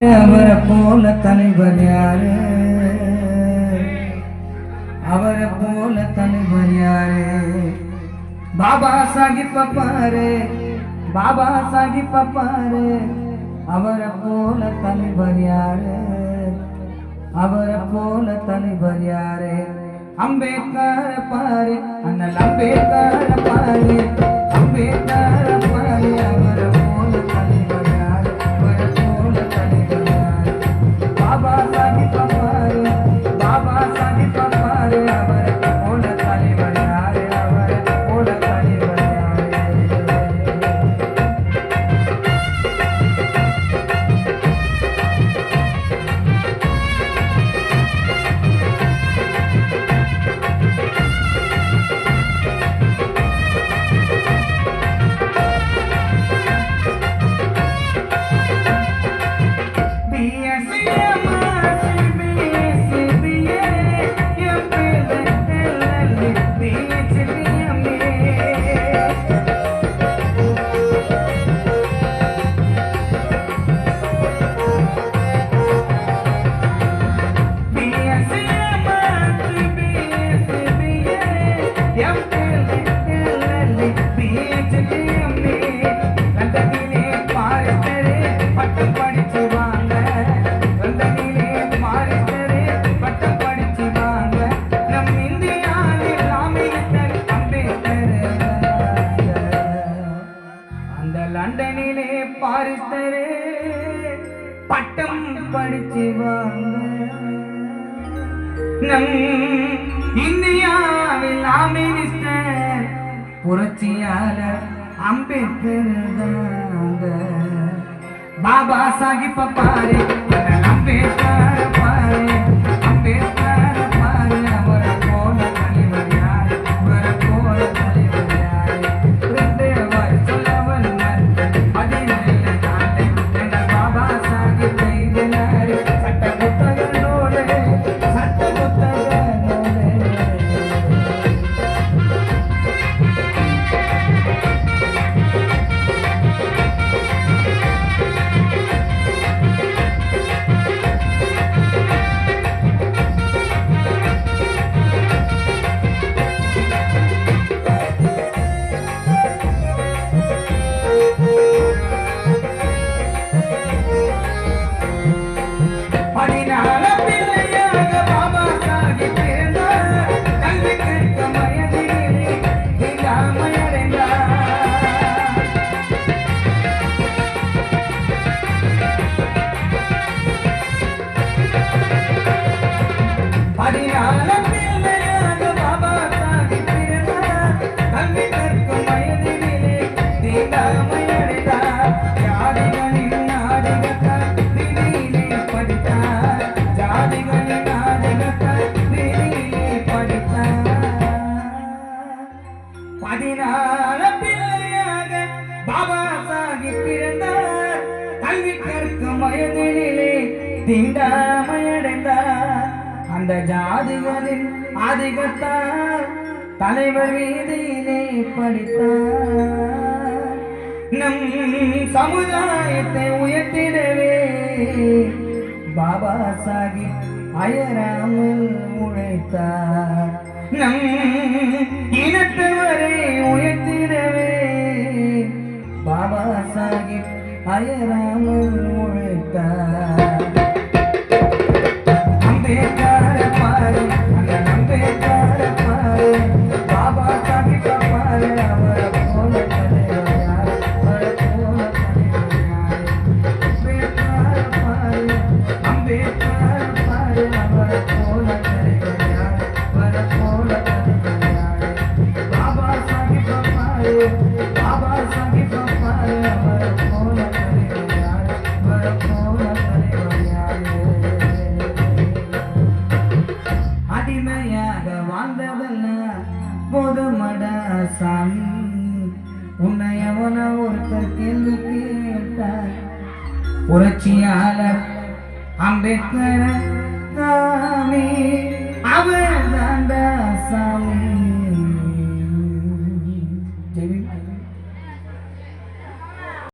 அவரை போல தலைவர் யாரு? அவரை போல தலைவர் யாரு? பாபா சாஹிப் பாரு பாபா சாஹிப் பாரு அவரை போல தலைவர் யாரு? அவரை போல தலைவர் யாரு? அம்பேத்கர் பாரு அண்ணல் அம்பேத்கர் பாரு அம்பேத்கர் கண்ணிலே பாரிஸ்டரே பட்டம் படிச்சு வாங்க. நம் இந்தியாவில் அமினிஸ்டர் புரட்சியாளர் அம்பேத்கர் தாங்க. பாபா சாஹிப் பாரு பதினால பிள்ளையாக பாபா சாஹிப் பிறந்தார். கல்வி கற்கும் வயதிலே தீண்டாமையடைந்தார். அந்த ஜாதிகளின் ஆதிக்கத்தால் தலைவர் வீதியிலே படித்தார். நம் சமுதாயத்தை உயர்த்திடவே பாபா சாஹிப் அயராமல் உழைத்தார். நம் சாமி உன்னை அவன ஒருத்தர் கேள்வி கேட்டார். புரட்சியாளர் அம்பேத்கர்